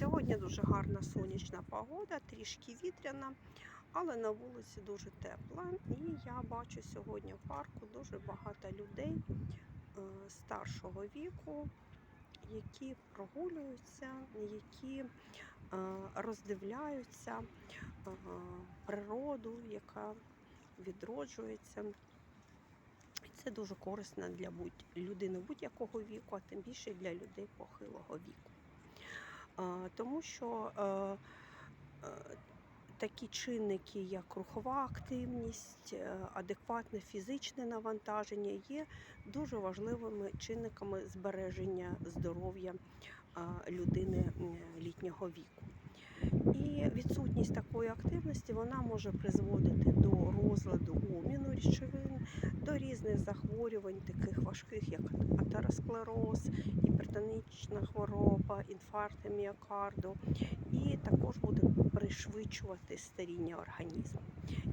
Сьогодні дуже гарна сонячна погода, трішки вітряна, але на вулиці дуже тепло. І я бачу сьогодні в парку дуже багато людей е, старшого віку, які прогулюються, які е, роздивляються е, природу, яка відроджується. Це дуже корисно для будь людини будь-якого віку, а тим більше для людей похилого віку. Тому що е, е, такі чинники, як рухова активність, е, адекватне фізичне навантаження, є дуже важливими чинниками збереження здоров'я людини літнього віку. І відсутність такої активності вона може призводити до розладу обміну різних захворювань, таких важких, як атеросклероз, гіпертонічна хвороба, інфаркт міокарду, і також буде пришвидшувати старіння організму.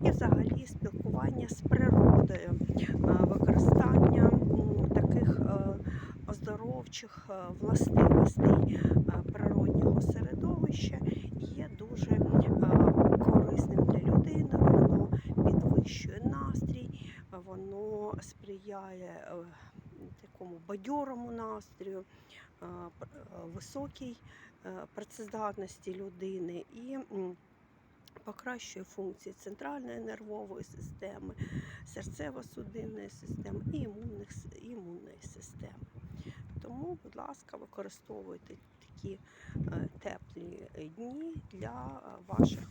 І взагалі спілкування з природою, використання таких е, оздоровчих е, властивостей е, природнього середовища є дуже е, корисним для людини. Воно підвищує настрій, воно сприяє е, такому бадьорому настрою, е, е, високій працездатності людини і покращує функції центральної нервової системи, серцево-судинної системи і імунних, імунної системи. Тому, будь ласка, використовуйте такі теплі дні для ваших.